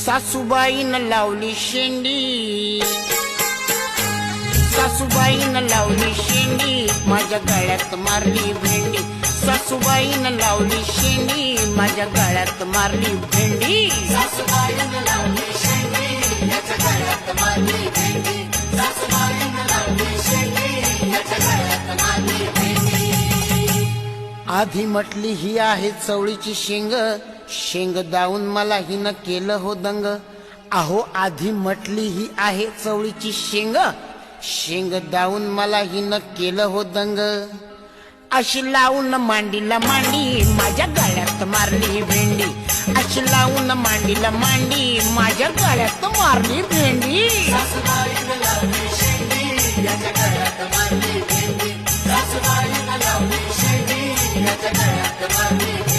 सासूबाईनं लावली शेंडी. सासूबाईनं लावली शेंडी. माझ्या गळ्यात मारली भेंडी. सासूबाईनं लावली शेंडी. माझ्या गळ्यात मारली भेंडी. सासूबाईनं लावली शेंडी. याच्या गळ्यात मारली भेंडी. सासूबाईनं लावली शेंडी. याच्या गळ्यात मारली भेंडी. आधी म्हटली ही आहे चवळीची शेंग. शेंग दावून मला हिनं केलं हो दंग. अहो आधी म्हटली ही आहे चवळीची शेंग. शेंग दावून मला हिनं केलं हो दंग. अशी लावून मांडीला मांडी माझ्या गळ्यात मारली भेंडी. अशी लावून मांडीला मांडी माझ्या गळ्यात मारली भेंडी. मारली भेंडी.